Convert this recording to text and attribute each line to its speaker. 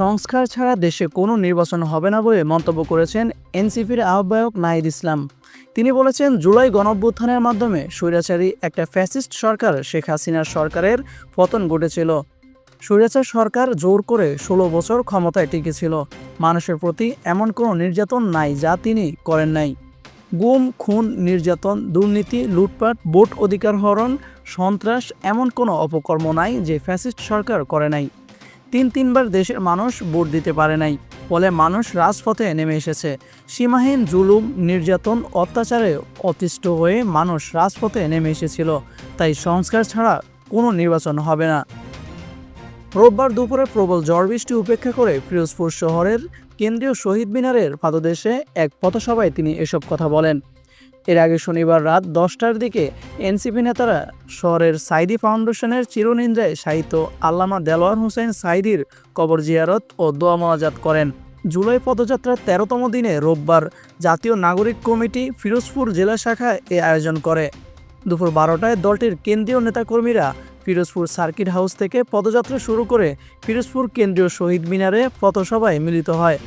Speaker 1: সংস্কার ছাড়া দেশে কোনো নির্বাচন হবে না বলে মন্তব্য করেছেন এনসিপির আহ্বায়ক নাহিদ ইসলাম। তিনি বলেছেন, জুলাই গণঅভ্যুত্থানের মাধ্যমে স্বৈরাচারী একটা ফ্যাসিস্ট সরকার শেখ হাসিনার সরকারের পতন ঘটেছিল। স্বৈরাচার সরকার জোর করে ষোলো বছর ক্ষমতায় টিকেছিল। মানুষের প্রতি এমন কোনো নির্যাতন নাই যা তিনি করেন নাই। গুম, খুন, নির্যাতন, দুর্নীতি, লুটপাট, ভোট অধিকার হরণ, সন্ত্রাস এমন কোনো অপকর্ম নাই যে ফ্যাসিস্ট সরকার করে নাই। তিন তিনবার দেশের মানুষ ভোট দিতে পারে নাই, ফলে মানুষ রাজপথে নেমে এসেছে। সীমাহীন জুলুম, নির্যাতন, অত্যাচারে অতিষ্ঠ হয়ে মানুষ রাজপথে নেমে এসেছিল, তাই সংস্কার ছাড়া কোনো নির্বাচন হবে না। রোববার দুপুরে প্রবল ঝড় বৃষ্টি উপেক্ষা করে ফিরোজপুর শহরের কেন্দ্রীয় শহীদ মিনারের পাদদেশে এক পথসভায় তিনি এসব কথা বলেন। এর আগে শনিবার রাত দশটার দিকে এনসিপি নেতারা শহরের সাইদি ফাউন্ডেশনের চিরনিন্দ্রায় সাহিত্য আল্লামা দেলোয়ার হোসেন সাইদির কবর জিয়ারত ও দোয়া মোনাজাত করেন। জুলাই পদযাত্রার তেরোতম দিনে রোববার জাতীয় নাগরিক কমিটি ফিরোজপুর জেলা শাখা এ আয়োজন করে। দুপুর বারোটায় দলটির কেন্দ্রীয় নেতাকর্মীরা ফিরোজপুর সার্কিট হাউস থেকে পদযাত্রা শুরু করে ফিরোজপুর কেন্দ্রীয় শহীদ মিনারে পথসভায় মিলিত হয়।